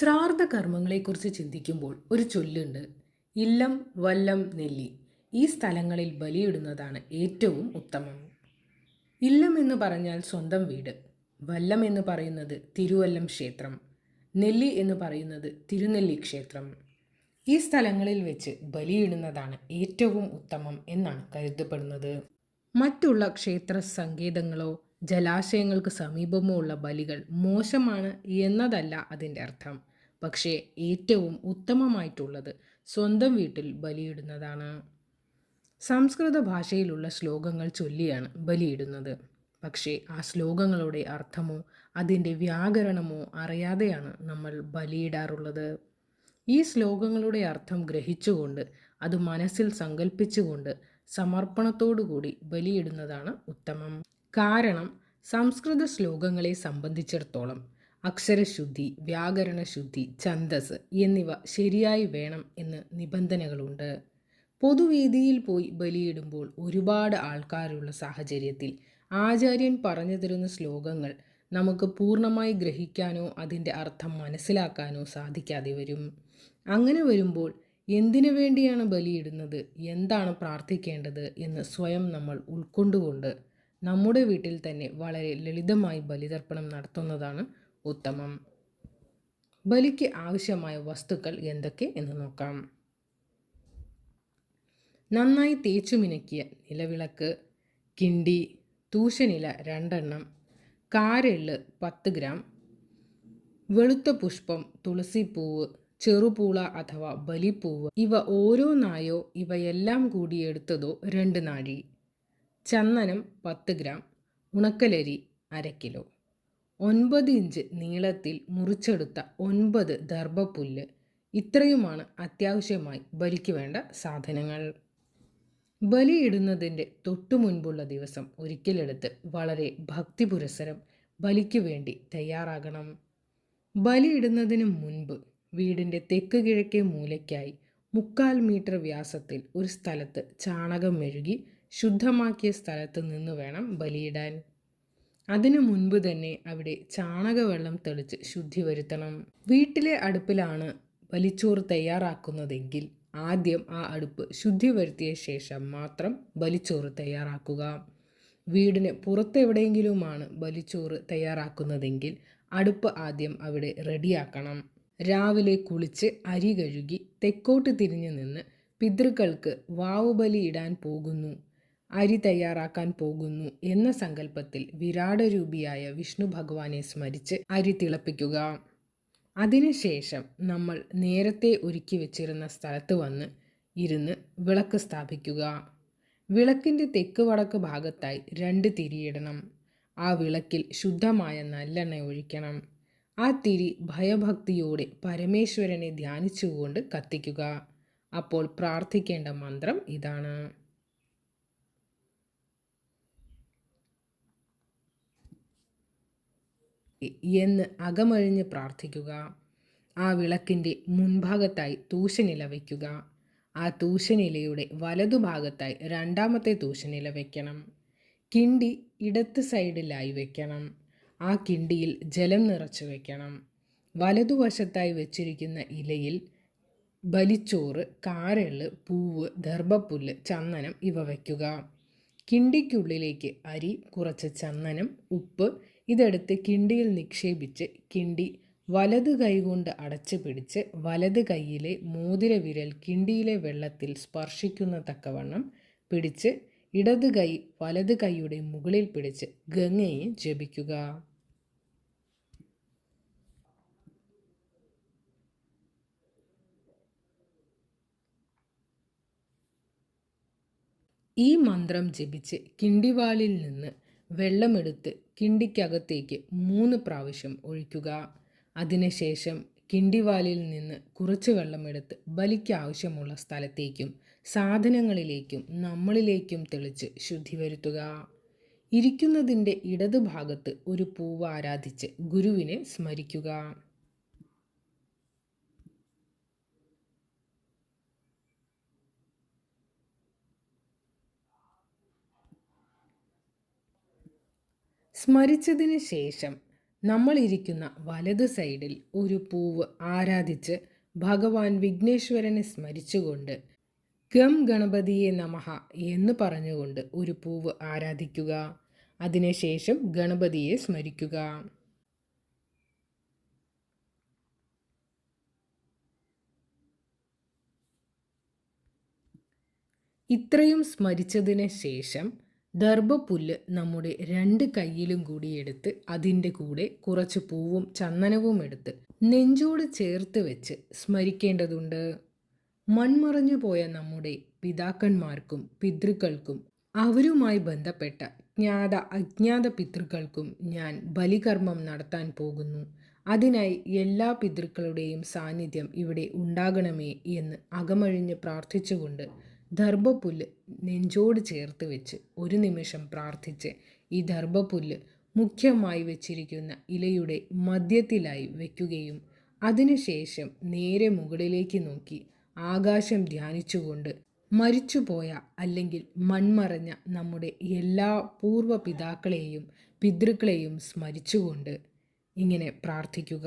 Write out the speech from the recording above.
ശ്രാർദ്ധ കർമ്മങ്ങളെക്കുറിച്ച് ചിന്തിക്കുമ്പോൾ ഒരു ചൊല്ലുണ്ട് ഇല്ലം വല്ലം നെല്ലി ഈ സ്ഥലങ്ങളിൽ ബലിയിടുന്നതാണ് ഏറ്റവും ഉത്തമം. ഇല്ലം എന്ന് പറഞ്ഞാൽ സ്വന്തം വീട്. വല്ലം എന്ന് പറയുന്നത് തിരുവല്ലം ക്ഷേത്രം. നെല്ലി എന്ന് പറയുന്നത് തിരുനെല്ലി ക്ഷേത്രം. ഈ സ്ഥലങ്ങളിൽ വെച്ച് ബലിയിടുന്നതാണ് ഏറ്റവും ഉത്തമം എന്നാണ് കരുതപ്പെടുന്നത്. മറ്റുള്ള ക്ഷേത്ര സങ്കേതങ്ങളോ ജലാശയങ്ങൾക്ക് സമീപമോ ഉള്ള ബലികൾ മോശമാണ് എന്നതല്ല അതിന്റെ അർത്ഥം. പക്ഷേ ഏറ്റവും ഉത്തമമായിട്ടുള്ളത് സ്വന്തം വീട്ടിൽ ബലിയിടുന്നതാണ്. സംസ്കൃത ഭാഷയിലുള്ള ശ്ലോകങ്ങൾ ചൊല്ലിയാണ് ബലിയിടുന്നത്. പക്ഷേ ആ ശ്ലോകങ്ങളുടെ അർത്ഥമോ അതിന്റെ വ്യാകരണമോ അറിയാതെയാണ് നമ്മൾ ബലിയിടാറുള്ളത്. ഈ ശ്ലോകങ്ങളുടെ അർത്ഥം ഗ്രഹിച്ചുകൊണ്ട് അത് മനസ്സിൽ സങ്കല്പിച്ചുകൊണ്ട് സമർപ്പണത്തോടുകൂടി ബലിയിടുന്നതാണ് ഉത്തമം. കാരണം സംസ്കൃത ശ്ലോകങ്ങളെ സംബന്ധിച്ചിടത്തോളം അക്ഷരശുദ്ധി വ്യാകരണശുദ്ധി ഛന്ദസ് എന്നിവ ശരിയായി വേണം എന്ന് നിബന്ധനകളുണ്ട്. പൊതുവേദിയിൽ പോയി ബലിയിടുമ്പോൾ ഒരുപാട് ആൾക്കാരുള്ള സാഹചര്യത്തിൽ ആചാര്യൻ പറഞ്ഞു തരുന്ന ശ്ലോകങ്ങൾ നമുക്ക് പൂർണമായി ഗ്രഹിക്കാനോ അതിന്റെ അർത്ഥം മനസ്സിലാക്കാനോ സാധിക്കാതെ വരും. അങ്ങനെ വരുമ്പോൾ എന്തിനു വേണ്ടിയാണ് ബലിയിടുന്നത് എന്താണ് പ്രാർത്ഥിക്കേണ്ടത് എന്ന് സ്വയം നമ്മൾ ഉൾക്കൊണ്ടുകൊണ്ട് നമ്മുടെ വീട്ടിൽ തന്നെ വളരെ ലളിതമായി ബലിതർപ്പണം നടത്തുന്നതാണ് ഉത്തമം. ബലിക്ക് ആവശ്യമായ വസ്തുക്കൾ എന്തൊക്കെ എന്ന് നോക്കാം. നന്നായി തേച്ചു മിനുക്കിയ നിലവിളക്ക് കിണ്ടി തൂശനില രണ്ടെണ്ണം കാരെള്ള് പത്ത് ഗ്രാം വെളുത്ത പുഷ്പം തുളസിപ്പൂവ് ചെറുപൂള അഥവാ ബലിപ്പൂവ് ഇവ ഓരോന്നായോ ഇവയെല്ലാം കൂടി എടുത്തതോ രണ്ട് നാഴി. ചന്ദനം പത്ത് ഗ്രാം ഉണക്കലരി അര കിലോ. ഒൻപത് ഇഞ്ച് നീളത്തിൽ മുറിച്ചെടുത്ത ഒൻപത് ദർഭപ്പുല്ല് ഇത്രയുമാണ് അത്യാവശ്യമായി ബലിക്ക് വേണ്ട സാധനങ്ങൾ. ബലിയിടുന്നതിന്റെ തൊട്ടു മുൻപുള്ള ദിവസം ഒരിക്കലെടുത്ത് വളരെ ഭക്തി പുരസരം ബലിക്ക് വേണ്ടി തയ്യാറാകണം. ബലിയിടുന്നതിന് മുൻപ് വീടിന്റെ തെക്ക് കിഴക്കേ മൂലയ്ക്കായി മുക്കാൽ മീറ്റർ വ്യാസത്തിൽ ഒരു സ്ഥലത്ത് ചാണകം മെഴുകി ശുദ്ധമാക്കിയ സ്ഥലത്ത് നിന്ന് വേണം ബലിയിടാൻ. അതിനു മുൻപ് തന്നെ അവിടെ ചാണകവെള്ളം തെളിച്ച് ശുദ്ധി വരുത്തണം. വീട്ടിലെ അടുപ്പിലാണ് ബലിച്ചോറ് തയ്യാറാക്കുന്നതെങ്കിൽ ആദ്യം ആ അടുപ്പ് ശുദ്ധി വരുത്തിയ ശേഷം മാത്രം ബലിച്ചോറ് തയ്യാറാക്കുക. വീടിന് പുറത്തെവിടെയെങ്കിലുമാണ് ബലിച്ചോറ് തയ്യാറാക്കുന്നതെങ്കിൽ അടുപ്പ് ആദ്യം അവിടെ റെഡിയാക്കണം. രാവിലെ കുളിച്ച് അരി കഴുകി തെക്കോട്ട് തിരിഞ്ഞു നിന്ന് പിതൃക്കൾക്ക് വാവുബലി ഇടാൻ പോകുന്നു. അരി തയ്യാറാക്കാൻ പോകുന്നു എന്ന സങ്കല്പത്തിൽ വിരാടരൂപിയായ വിഷ്ണു ഭഗവാനെ സ്മരിച്ച് അരി തിളപ്പിക്കുക. അതിനുശേഷം നമ്മൾ നേരത്തെ ഒരുക്കി വെച്ചിരുന്ന സ്ഥലത്ത് വന്ന് ഇരുന്ന് വിളക്ക് സ്ഥാപിക്കുക. വിളക്കിന്റെ തെക്ക് വടക്ക് ഭാഗത്തായി രണ്ട് തിരിയിടണം ആ വിളക്കിൽ ശുദ്ധമായ നല്ലെണ്ണ ഒഴിക്കണം. ആ തിരി ഭയഭക്തിയോടെ പരമേശ്വരനെ ധ്യാനിച്ചുകൊണ്ട് കത്തിക്കുക. അപ്പോൾ പ്രാർത്ഥിക്കേണ്ട മന്ത്രം ഇതാണ്. എന്ന് അകമഴിഞ്ഞ് പ്രാർത്ഥിക്കുക. ആ വിളക്കിന്റെ മുൻഭാഗത്തായി തൂശനില വയ്ക്കുക. ആ തൂശനിലയുടെ വലതുഭാഗത്തായി രണ്ടാമത്തെ തൂശനില വയ്ക്കണം. കിണ്ടി ഇടത്ത് സൈഡിലായി വെക്കണം ആ കിണ്ടിയിൽ ജലം നിറച്ചു വെക്കണം വലതുവശത്തായി വെച്ചിരിക്കുന്ന ഇലയിൽ ബലിച്ചോറ് കാരൾ പൂവ് ദർഭപ്പുല്ല് ചന്ദനം ഇവ വയ്ക്കുക. കിണ്ടിക്കുള്ളിലേക്ക് അരി കുറച്ച് ചന്ദനം ഉപ്പ് ഇതെടുത്ത് കിണ്ടിയിൽ നിക്ഷേപിച്ച് കിണ്ടി വലത് കൈകൊണ്ട് അടച്ചു പിടിച്ച് വലത് കൈയിലെ മോതിര വിരൽ കിണ്ടിയിലെ വെള്ളത്തിൽ സ്പർശിക്കുന്ന തക്കവണ്ണം പിടിച്ച് ഇടത് കൈ വലത് കൈയുടെ മുകളിൽ പിടിച്ച് ഗംഗയെ ജപിക്കുക. ഈ മന്ത്രം ജപിച്ച് കിണ്ടിവാലിൽ നിന്ന് വെള്ളമെടുത്ത് കിണ്ടിക്കകത്തേക്ക് മൂന്ന് പ്രാവശ്യം ഒഴിക്കുക. അതിനുശേഷം കിണ്ടിവാലിൽ നിന്ന് കുറച്ച് വെള്ളമെടുത്ത് ബലിക്ക് ആവശ്യമുള്ള സ്ഥലത്തേക്കും സാധനങ്ങളിലേക്കും നമ്മളിലേക്കും തെളിച്ച് ശുദ്ധി വരുത്തുക ഇരിക്കുന്നതിന്റെ ഇടതുഭാഗത്ത് ഒരു പൂവ് ആരാധിച്ച് ഗുരുവിനെ സ്മരിക്കുക. സ്മരിച്ചതിന് ശേഷം നമ്മളിരിക്കുന്ന വലത് സൈഡിൽ ഒരു പൂവ് ആരാധിച്ച് ഭഗവാൻ വിഘ്നേശ്വരനെ സ്മരിച്ചുകൊണ്ട് ഗം ഗണപതിയെ നമഹ എന്ന് പറഞ്ഞുകൊണ്ട് ഒരു പൂവ് ആരാധിക്കുക. അതിനുശേഷം ഗണപതിയെ സ്മരിക്കുക. ഇത്രയും സ്മരിച്ചതിന് ശേഷം ദർഭപ്പുല്ല് നമ്മുടെ രണ്ട് കൈയിലും കൂടി എടുത്ത് അതിന്റെ കൂടെ കുറച്ച് പൂവും ചന്ദനവും എടുത്ത് നെഞ്ചോട് ചേർത്ത് വെച്ച് സ്മരിക്കേണ്ടതുണ്ട്. മൺമറഞ്ഞു പോയ നമ്മുടെ പിതാക്കന്മാർക്കും പിതൃക്കൾക്കും അവരുമായി ബന്ധപ്പെട്ട ജ്ഞാത അജ്ഞാത പിതൃക്കൾക്കും ഞാൻ ബലികർമ്മം നടത്താൻ പോകുന്നു. അതിനായി എല്ലാ പിതൃക്കളുടെയും സാന്നിധ്യം ഇവിടെ ഉണ്ടാകണമേ എന്ന് അകമഴിഞ്ഞ് പ്രാർത്ഥിച്ചുകൊണ്ട് ദർഭപ്പുല്ല് നെഞ്ചോട് ചേർത്ത് വെച്ച് ഒരു നിമിഷം പ്രാർത്ഥിച്ച് ഈ ദർഭപ്പുല്ല് മുഖ്യമായി വെച്ചിരിക്കുന്ന ഇലയുടെ മധ്യത്തിലായി വയ്ക്കുകയും അതിനുശേഷം നേരെ മുകളിലേക്ക് നോക്കി ആകാശം ധ്യാനിച്ചുകൊണ്ട് മരിച്ചുപോയ അല്ലെങ്കിൽ മൺമറഞ്ഞ നമ്മുടെ എല്ലാ പൂർവ പിതാക്കളെയും പിതൃക്കളെയും സ്മരിച്ചുകൊണ്ട് ഇങ്ങനെ പ്രാർത്ഥിക്കുക.